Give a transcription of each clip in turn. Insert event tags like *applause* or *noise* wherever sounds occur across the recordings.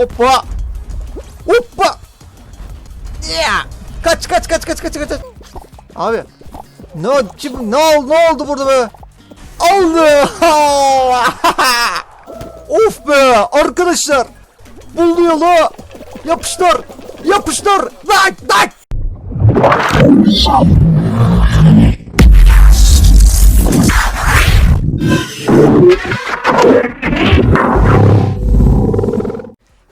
Hoppa. Hoppa. Yeah. Kaç kaç kaç kaç kaç kaç. Abi. Ne oldu? Kim, ne oldu? Ne oldu burada be? Aldı. *laughs* of be arkadaşlar. Buldu yolu. Yapıştır. Yapıştır. Tak tak.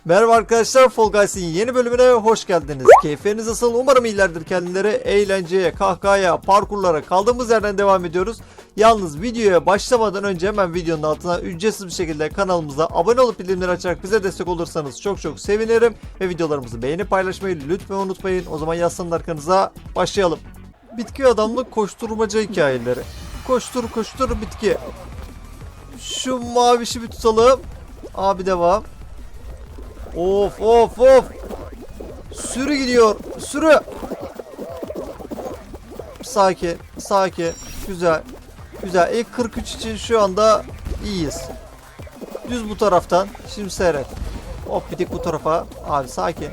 Merhaba arkadaşlar Fall Guys'in yeni bölümüne hoş geldiniz. Keyifleriniz nasıl? Umarım iyilerdir kendileri. Eğlenceye, kahkahaya, parkurlara kaldığımız yerden devam ediyoruz. Yalnız videoya başlamadan önce hemen videonun altına ücretsiz bir şekilde kanalımıza abone olup bildirimleri açarak bize destek olursanız çok çok sevinirim. Ve videolarımızı beğenip paylaşmayı lütfen unutmayın. O zaman yaslanın arkanıza başlayalım. Bitki adamlık koşturmaca hikayeleri. Koştur koştur bitki. Şu mavişi bir tutalım. Abi devam. Of of of. Sürü gidiyor. Sürü. Sakin. Sakin. Güzel. Güzel. İlk 43 için şu anda iyiyiz. Düz bu taraftan. Şimdi seyret. Hop bitik bu tarafa. Abi sakin.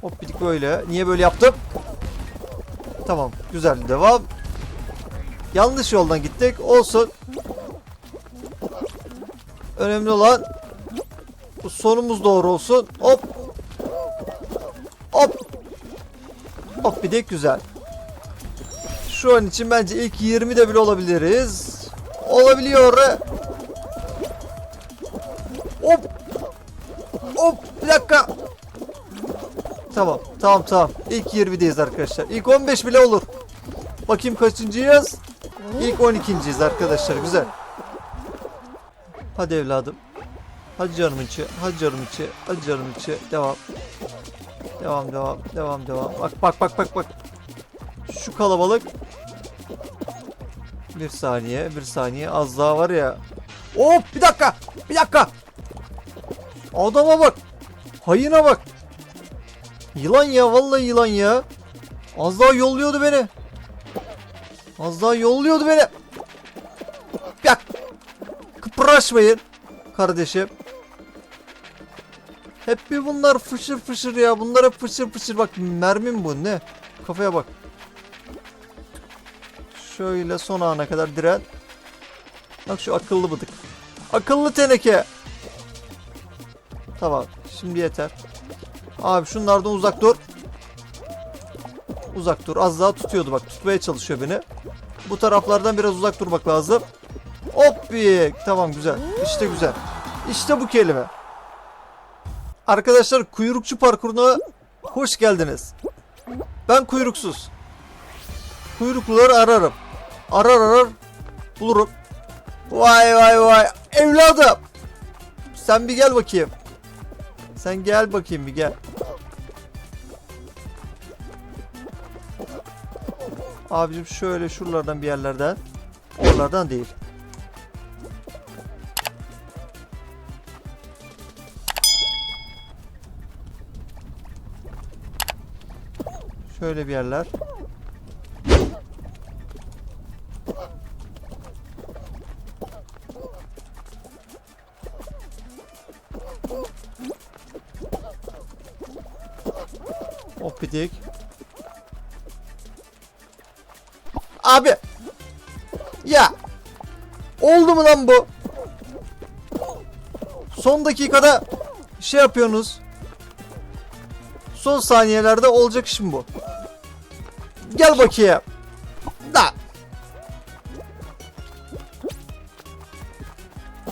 Hop bitik böyle. Niye böyle yaptım? Tamam. Güzel. Devam. Yanlış yoldan gittik. Olsun. Önemli olan sonumuz doğru olsun. Hop. Hop. Hop bir de güzel. Şu an için bence ilk 20'de bile olabiliriz. Olabiliyor. Hop. Hop bir dakika. Tamam tamam tamam. İlk 20'deyiz arkadaşlar. İlk 15 bile olur. Bakayım kaçıncıyız? İlk 12.yiz arkadaşlar güzel. Hadi evladım. Hadi canım içi, hadi canım içi, hadi canım içi. Devam. Devam, devam, devam, devam. Bak, bak, bak, bak, bak. Şu kalabalık. Bir saniye, bir saniye. Az daha var ya. Hop, bir dakika, bir dakika. Adama bak. Hayına bak. Yılan ya, vallahi yılan ya. Az daha yolluyordu beni. Az daha yolluyordu beni. Ya. Kıpraşmayın kardeşim. Hep bir bunlar fışır fışır ya. Bunlar hep fışır fışır. Bak mermim bu ne? Kafaya bak. Şöyle son ana kadar diren. Bak şu akıllı bıdık. Akıllı teneke. Tamam. Şimdi yeter. Abi şunlardan uzak dur. Uzak dur. Az daha tutuyordu bak. Tutmaya çalışıyor beni. Bu taraflardan biraz uzak durmak lazım. Hop bir. Tamam güzel. İşte güzel. İşte bu kelime. Arkadaşlar kuyrukçu parkuruna hoş geldiniz. Ben kuyruksuz. Kuyrukluları ararım. Arar arar bulurum. Vay vay vay. Evladım. Sen bir gel bakayım. Sen gel bakayım bir gel. Abicim şöyle şuralardan bir yerlerden. Oralardan değil. Şöyle bir yerler. Hop bitik. Abi. Ya. Oldu mu lan bu? Son dakikada şey yapıyorsunuz. Son saniyelerde olacak işim bu. Gel bakayım. Da.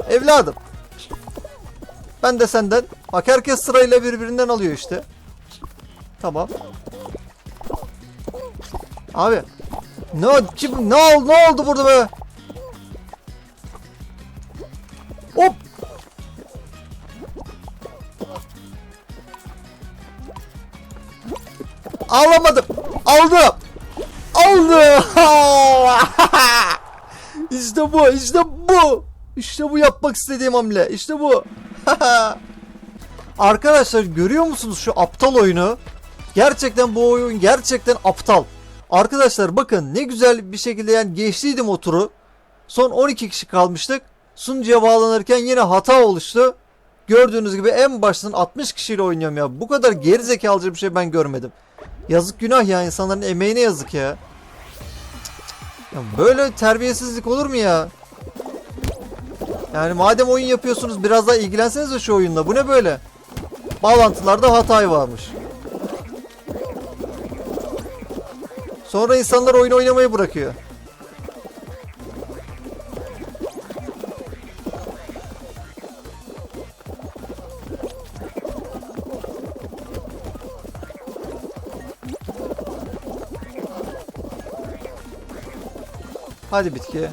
Evladım. Ben de senden. Bak herkes sırayla birbirinden alıyor işte. Tamam. Abi. Ne? Kim, ne oldu? Ne oldu burada be? Hop. Alamadım. Aldım. Aldım. *laughs* işte bu. işte bu. İşte bu yapmak istediğim hamle. İşte bu. *laughs* Arkadaşlar görüyor musunuz şu aptal oyunu? Gerçekten bu oyun gerçekten aptal. Arkadaşlar bakın ne güzel bir şekilde yani geçtiydim o. Son 12 kişi kalmıştık. Sunucuya bağlanırken yine hata oluştu. Gördüğünüz gibi en baştan 60 kişiyle oynuyorum ya. Bu kadar gerizekalıca bir şey ben görmedim. Yazık günah ya insanların emeğine yazık ya. Ya böyle terbiyesizlik olur mu ya? Yani madem oyun yapıyorsunuz biraz daha ilgilensenize şu oyunla. Bu ne böyle? Bağlantılarda hata varmış. Sonra insanlar oyun oynamayı bırakıyor. Hadi bitki.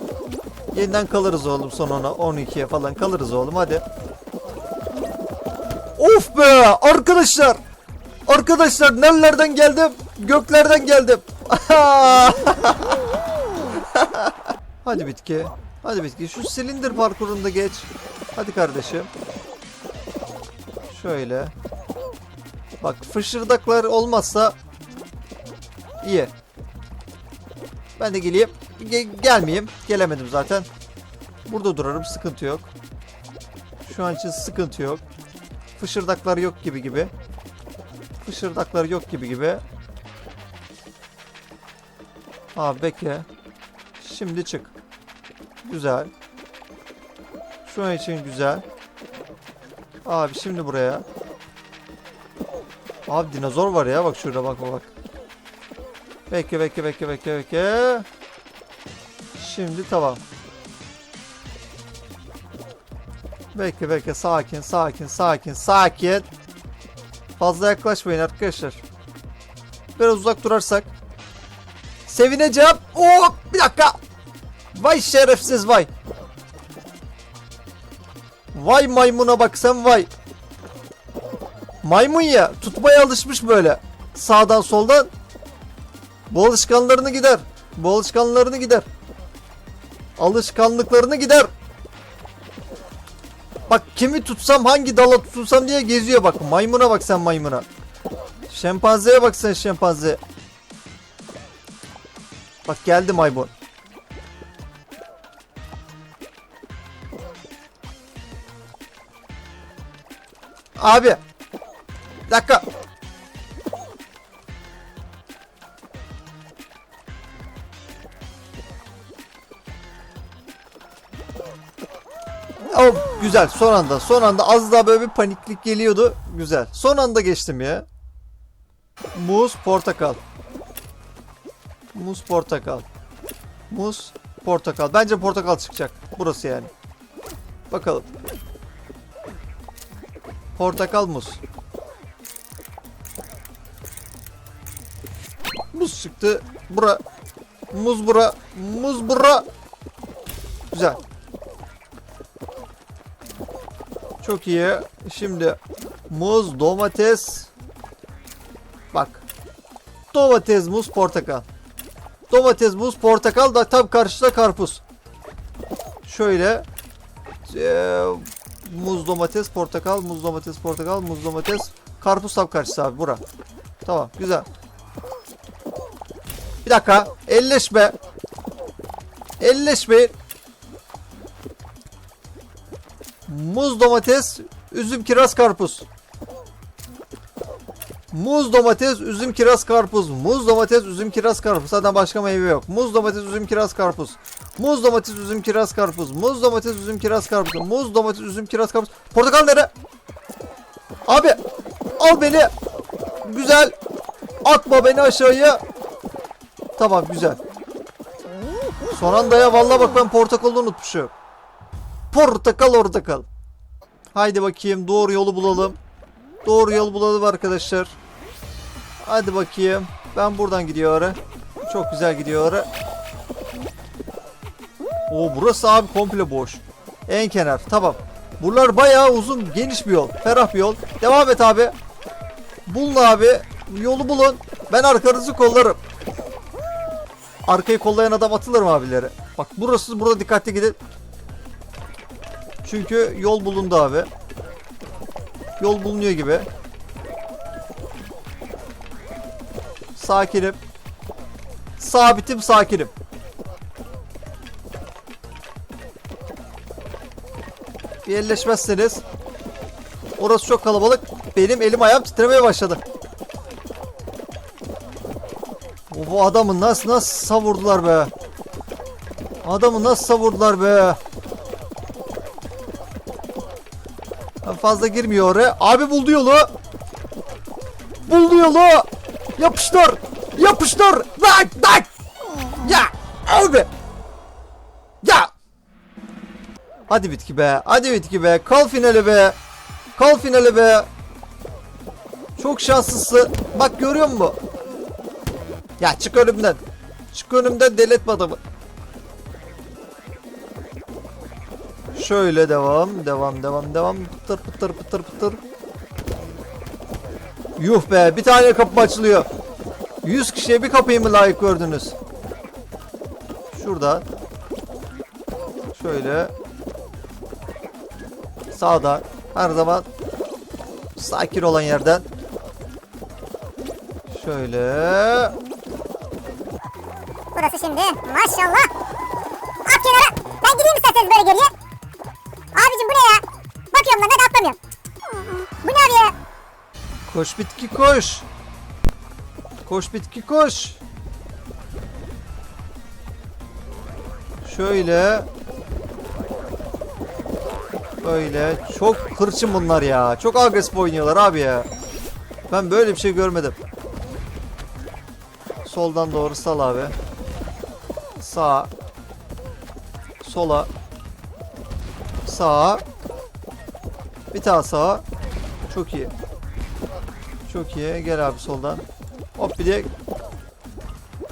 Yeniden kalırız oğlum son ona 12'ye falan kalırız oğlum hadi. Of be arkadaşlar. Arkadaşlar nerelerden geldim? Göklerden geldim. *laughs* hadi bitki. Hadi bitki. Şu silindir parkurunda geç. Hadi kardeşim. Şöyle. Bak fışırdaklar olmazsa iyi. Ben de geleyim. Ge- gelmeyeyim. Gelemedim zaten. Burada durarım. Sıkıntı yok. Şu an için sıkıntı yok. Fışırdaklar yok gibi gibi. Fışırdaklar yok gibi gibi. Abi bekle. Şimdi çık. Güzel. Şu an için güzel. Abi şimdi buraya. Abi dinozor var ya bak şurada bak bak. Bekle bekle bekle bekle bekle. Şimdi tamam. Bekle bekle sakin sakin sakin sakin. Fazla yaklaşmayın arkadaşlar. Biraz uzak durarsak. Sevineceğim. Oo bir dakika. Vay şerefsiz vay. Vay maymuna bak sen vay. Maymun ya tutmaya alışmış böyle. Sağdan soldan. Bu alışkanlarını gider. Bu alışkanlarını gider. Alışkanlıklarını gider. Bak kimi tutsam hangi dala tutunsam diye geziyor bak. Maymuna bak sen maymuna. Şempanzeye bak sen şempanze. Bak geldi maymun. Abi. Dakika. Oh, güzel. Son anda son anda az daha böyle bir paniklik geliyordu. Güzel. Son anda geçtim ya. Muz portakal. Muz portakal. Muz portakal. Bence portakal çıkacak. Burası yani. Bakalım. Portakal muz muz çıktı. Bura. Muz bura. Muz bura. Güzel Çok iyi. Şimdi muz, domates. Bak. Domates, muz, portakal. Domates, muz, portakal da tam karşıda karpuz. Şöyle. Eee, muz, domates, portakal, muz, domates, portakal, muz, domates. Karpuz tam karşısı abi bura. Tamam güzel. Bir dakika. Elleşme. Elleşmeyin. Muz domates, üzüm kiraz karpuz. Muz domates, üzüm kiraz karpuz. Muz domates, üzüm kiraz karpuz. Zaten başka meyve yok. Muz domates, üzüm kiraz karpuz. Muz domates, üzüm kiraz karpuz. Muz domates, üzüm kiraz karpuz. Muz domates, üzüm kiraz karpuz. Portakal nere? Abi al beni. Güzel. Atma beni aşağıya. Tamam güzel. Son anda ya vallahi bak ben portakalı unutmuşum. Portakal orada kal. Haydi bakayım doğru yolu bulalım. Doğru yol bulalım arkadaşlar. Hadi bakayım. Ben buradan gidiyorum. Çok güzel gidiyor. O burası abi komple boş. En kenar. Tamam. Buralar bayağı uzun, geniş bir yol. Ferah bir yol. Devam et abi. Bulun abi. Yolu bulun. Ben arkanızı kollarım. Arkayı kollayan adam atılır mı abileri? Bak burası burada dikkatli gidin. Çünkü yol bulundu abi. Yol bulunuyor gibi. Sakinim. Sabitim sakinim. Bir yerleşmezseniz Orası çok kalabalık. Benim elim ayağım titremeye başladı. Bu adamı nasıl nasıl savurdular be. Adamı nasıl savurdular be. Fazla girmiyor oraya. Abi buldu yolu. Buldu yolu. Yapıştır. Yapıştır. Dak dak. Ya. Abi. Ya. Hadi bitki be. Hadi bitki be. Kal finali be. Kal finali be. Çok şanslısın. Bak görüyor musun? Ya çık önümden. Çık önümden deletme adamı. Şöyle devam, devam, devam, devam. Pıtır pıtır pıtır pıtır. Yuh be, bir tane kapı açılıyor. 100 kişiye bir kapıyı mı layık gördünüz? Şurada. Şöyle. Sağda. Her zaman sakin olan yerden. Şöyle. Burası şimdi maşallah. At kenara. Ben gideyim isterseniz böyle geriye. Atlamıyorum. Bu ne abi? Koş bitki koş. Koş bitki koş. Şöyle. Böyle. Çok hırçın bunlar ya. Çok agresif oynuyorlar abi ya. Ben böyle bir şey görmedim. Soldan doğru sal abi. Sağ. Sola. Sağa. Bir daha sağa. Çok iyi. Çok iyi. Gel abi soldan. Hop bir de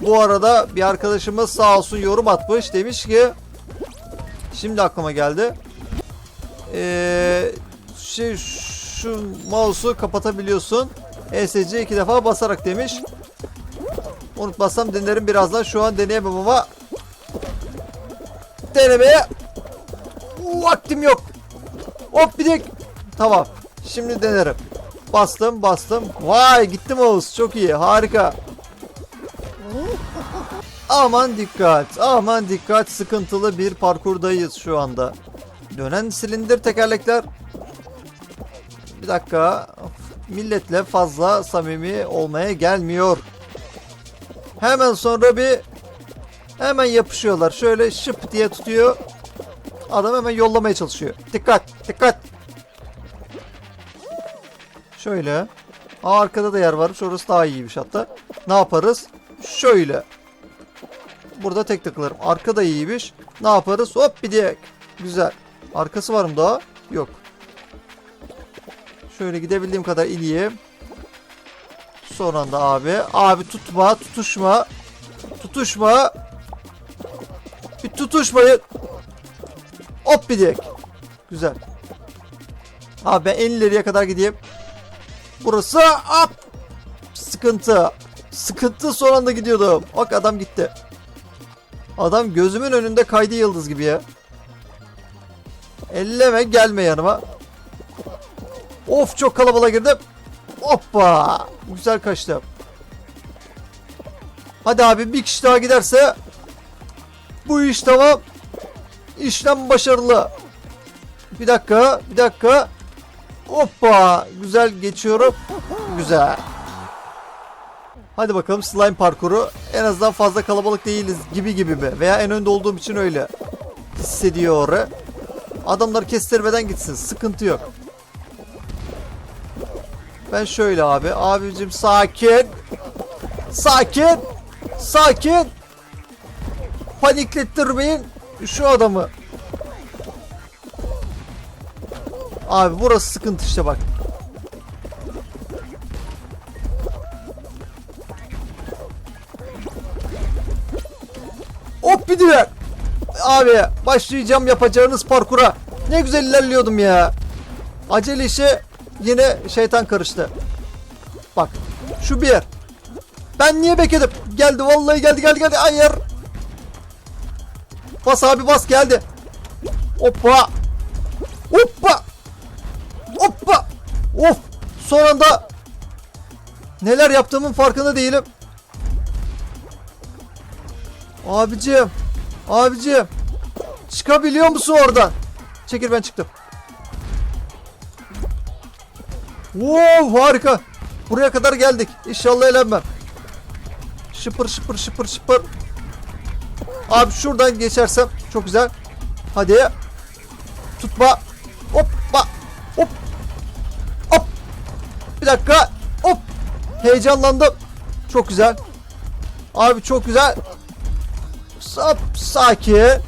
bu arada bir arkadaşımız sağ olsun yorum atmış. Demiş ki şimdi aklıma geldi. Ee, şey şu mouse'u kapatabiliyorsun. ESC iki defa basarak demiş. Unutmazsam denerim birazdan. Şu an deneyemem ama denemeye vaktim yok. Hop bir de tamam. Şimdi denerim. Bastım bastım. Vay gitti mouse. Çok iyi. Harika. Aman dikkat. Aman dikkat. Sıkıntılı bir parkurdayız şu anda. Dönen silindir tekerlekler. Bir dakika. Milletle fazla samimi olmaya gelmiyor. Hemen sonra bir hemen yapışıyorlar. Şöyle şıp diye tutuyor. Adam hemen yollamaya çalışıyor. Dikkat, dikkat. Şöyle. Aa, arkada da yer varmış. Orası daha iyiymiş hatta. Ne yaparız? Şöyle. Burada tek tıklarım. Arka da iyiymiş. Ne yaparız? Hop bir diye. Güzel. Arkası var mı daha? Yok. Şöyle gidebildiğim kadar ileyim. Son anda abi. Abi tutma, tutuşma. Tutuşma. Bir tutuşmayın. Hop bir diyek. Güzel. Abi ben en ileriye kadar gideyim. Burası hop. Sıkıntı. Sıkıntı son anda gidiyordum. Bak adam gitti. Adam gözümün önünde kaydı yıldız gibi ya. Elleme gelme yanıma. Of çok kalabalığa girdim. Hoppa. Güzel kaçtım. Hadi abi bir kişi daha giderse bu iş tamam. İşlem başarılı. Bir dakika, bir dakika. Hoppa, güzel geçiyorum. Güzel. Hadi bakalım slime parkuru. En azından fazla kalabalık değiliz gibi gibi mi? Veya en önde olduğum için öyle hissediyor. Adamları kestirmeden gitsin. Sıkıntı yok. Ben şöyle abi. Abicim sakin. Sakin. Sakin. Paniklettirmeyin şu adamı. Abi burası sıkıntı işte bak. Hop bir diğer. Abi başlayacağım yapacağınız parkura. Ne güzel ilerliyordum ya. Acele işe yine şeytan karıştı. Bak şu bir yer. Ben niye bekledim? Geldi vallahi geldi geldi geldi. Hayır. Bas abi bas geldi. Hoppa. Hoppa. Of. Son anda neler yaptığımın farkında değilim. Abicim. Abicim. Çıkabiliyor musun oradan? Çekil ben çıktım. Wow harika. Buraya kadar geldik. İnşallah elenmem. Şıpır şıpır şıpır şıpır. Abi şuradan geçersem çok güzel. Hadi. Tutma. Bir dakika. Hop. Heyecanlandım. Çok güzel. Abi çok güzel. Sap sakin.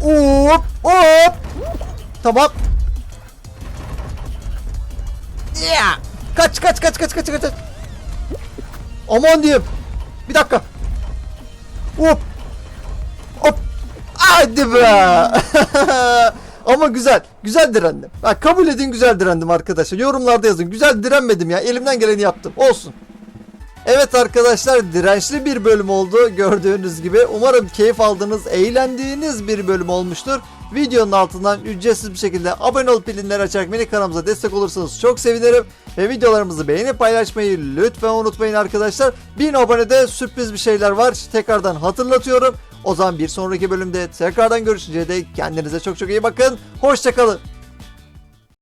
Hop hop. Tamam. Ya. Kaç kaç kaç kaç kaç kaç. Aman diyeyim. Bir dakika. Hop. Hop. Hadi be. *laughs* Ama güzel. Güzel direndim. Ha, kabul edin güzel direndim arkadaşlar. Yorumlarda yazın. Güzel direnmedim ya. Elimden geleni yaptım. Olsun. Evet arkadaşlar dirençli bir bölüm oldu gördüğünüz gibi. Umarım keyif aldığınız, eğlendiğiniz bir bölüm olmuştur. Videonun altından ücretsiz bir şekilde abone olup bildirimleri açarak mini kanalımıza destek olursanız çok sevinirim. Ve videolarımızı beğenip paylaşmayı lütfen unutmayın arkadaşlar. 1000 abonede sürpriz bir şeyler var. Tekrardan hatırlatıyorum. O zaman bir sonraki bölümde tekrardan görüşünceye dek kendinize çok çok iyi bakın. Hoşçakalın.